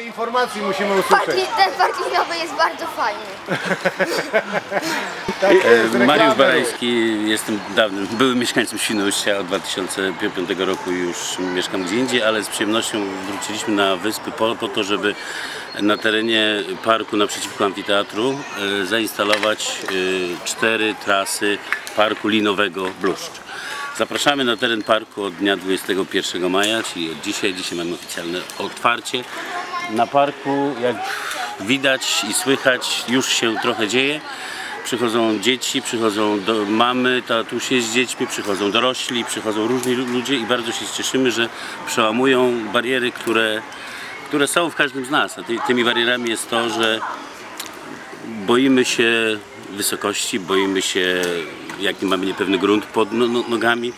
Informacji musimy usłyszeć. ten park linowy jest bardzo fajny. Tak jest, E, Mariusz. Barajski, jestem dawnym, byłym mieszkańcem Świnoujścia, od 2005 roku już mieszkam gdzie indziej, ale z przyjemnością wróciliśmy na wyspy po, po to, żeby na terenie parku naprzeciwko amfiteatru e, zainstalować e, cztery trasy parku linowego Bluszcz. Zapraszamy na teren parku od dnia 21 maja, czyli od dzisiaj. Dzisiaj mamy oficjalne otwarcie. Na parku, jak widać i słychać, już się trochę dzieje. Przychodzą dzieci, przychodzą mamy, tatusie z dziećmi, przychodzą dorośli, przychodzą różni lu- ludzie i bardzo się cieszymy, że przełamują bariery, które, które są w każdym z nas. A ty, tymi barierami jest to, że boimy się wysokości, boimy się jaki mamy niepewny grunt pod no, no, nogami.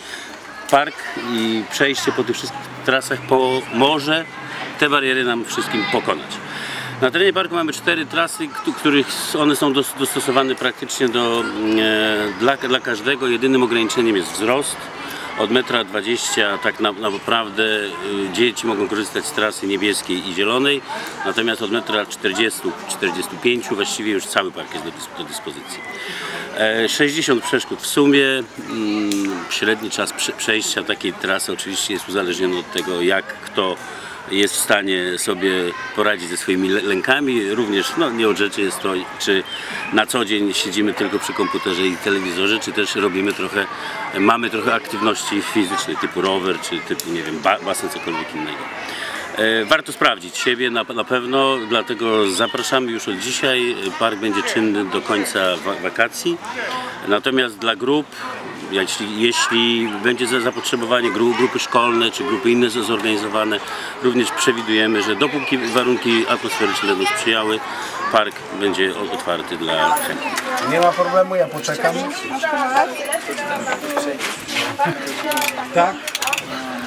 Park i przejście po tych wszystkich trasach pomoże te bariery nam wszystkim pokonać. Na terenie parku mamy cztery trasy, któ- których one są dos- dostosowane praktycznie do, e, dla, dla każdego. Jedynym ograniczeniem jest wzrost. Od metra 20 tak na, naprawdę y, dzieci mogą korzystać z trasy niebieskiej i zielonej, natomiast od metra 40-45 właściwie już cały park jest do, dys- do dyspozycji. E, 60 przeszkód w sumie. Mm, Średni czas prze- przejścia takiej trasy oczywiście jest uzależniony od tego, jak kto jest w stanie sobie poradzić ze swoimi lę- lękami. Również no, nie od rzeczy jest to, czy na co dzień siedzimy tylko przy komputerze i telewizorze, czy też robimy trochę, mamy trochę aktywności fizycznej typu rower, czy typu, nie wiem, ba- basen, cokolwiek innego. E, Warto sprawdzić siebie na, na pewno, dlatego zapraszamy już od dzisiaj. Park będzie czynny do końca wa- wakacji. Natomiast dla grup, jeśli, jeśli będzie za- zapotrzebowanie gru, grupy szkolne czy grupy inne zorganizowane, również przewidujemy, że dopóki warunki atmosferyczne będą sprzyjały, park będzie otwarty dla chętnych. Nie ma problemu, ja poczekam.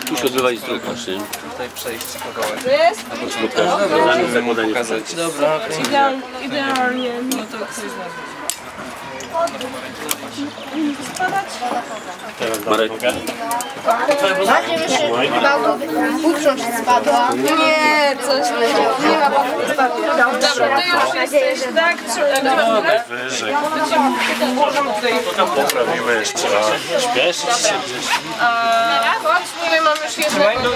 Tu się odbywa instrukcja, nie? Tutaj przejść kawałek. Zakładanie- zakładanie Pokazać. Dobra, Idealnie. no to ktoś z nas. Marek, Uprząż spadła. Nie, coś nie, nie ma pan Dobra, ty już jesteś, tak? Dobra. Możemy tutaj... A, chodź, tutaj mam już jednego.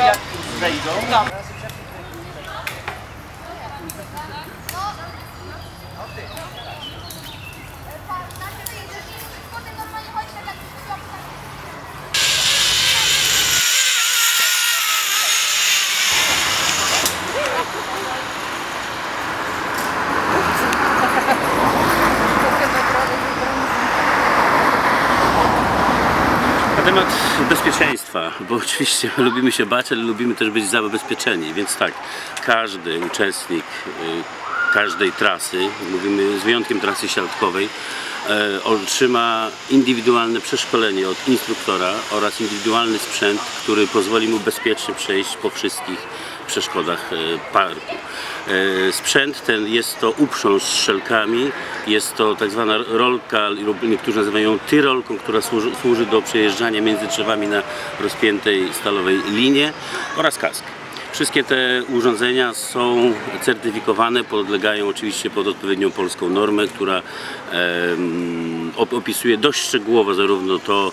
Temat bezpieczeństwa, bo oczywiście lubimy się bać, ale lubimy też być zabezpieczeni, więc tak, każdy uczestnik y, każdej trasy, mówimy z wyjątkiem trasy siatkowej, e, otrzyma indywidualne przeszkolenie od instruktora oraz indywidualny sprzęt, który pozwoli mu bezpiecznie przejść po wszystkich przeszkodach e, parku. E, Sprzęt ten jest to uprząż z szelkami, jest to tak zwana rolka, niektórzy nazywają ją tyrolką, która służy, służy do przejeżdżania między drzewami na rozpiętej stalowej linie oraz kask. Wszystkie te urządzenia są certyfikowane, podlegają oczywiście pod odpowiednią polską normę, która opisuje dość szczegółowo zarówno to,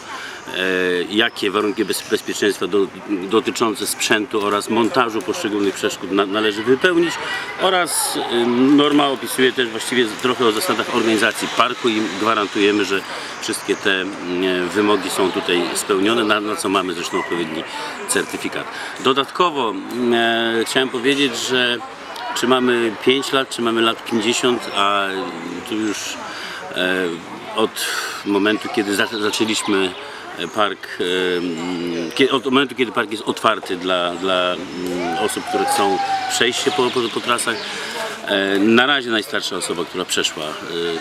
jakie warunki bez, bezpieczeństwa do, dotyczące sprzętu oraz montażu poszczególnych przeszkód na, należy wypełnić oraz em, norma opisuje też właściwie trochę o zasadach organizacji parku i gwarantujemy, że wszystkie te mm, wymogi są tutaj spełnione, na, co mamy zresztą odpowiedni certyfikat. Dodatkowo e, chciałem powiedzieć, że czy mamy 5 lat, czy mamy lat 50, a tu już e, od momentu, kiedy za, zaczęliśmy e, park, od momentu, kiedy park jest otwarty dla, dla mm, osób, które chcą przejść się po, po, po trasach. Na razie najstarsza osoba, która przeszła e,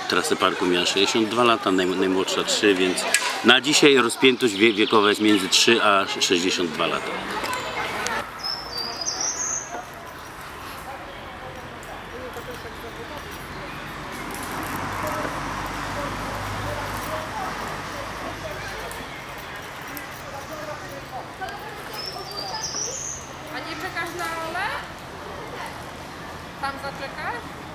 trasę parku miała 62 lata, naj, najmłodsza 3, więc na dzisiaj rozpiętość wie, wiekowa jest między 3 a 62 lata. Tam zaczekać?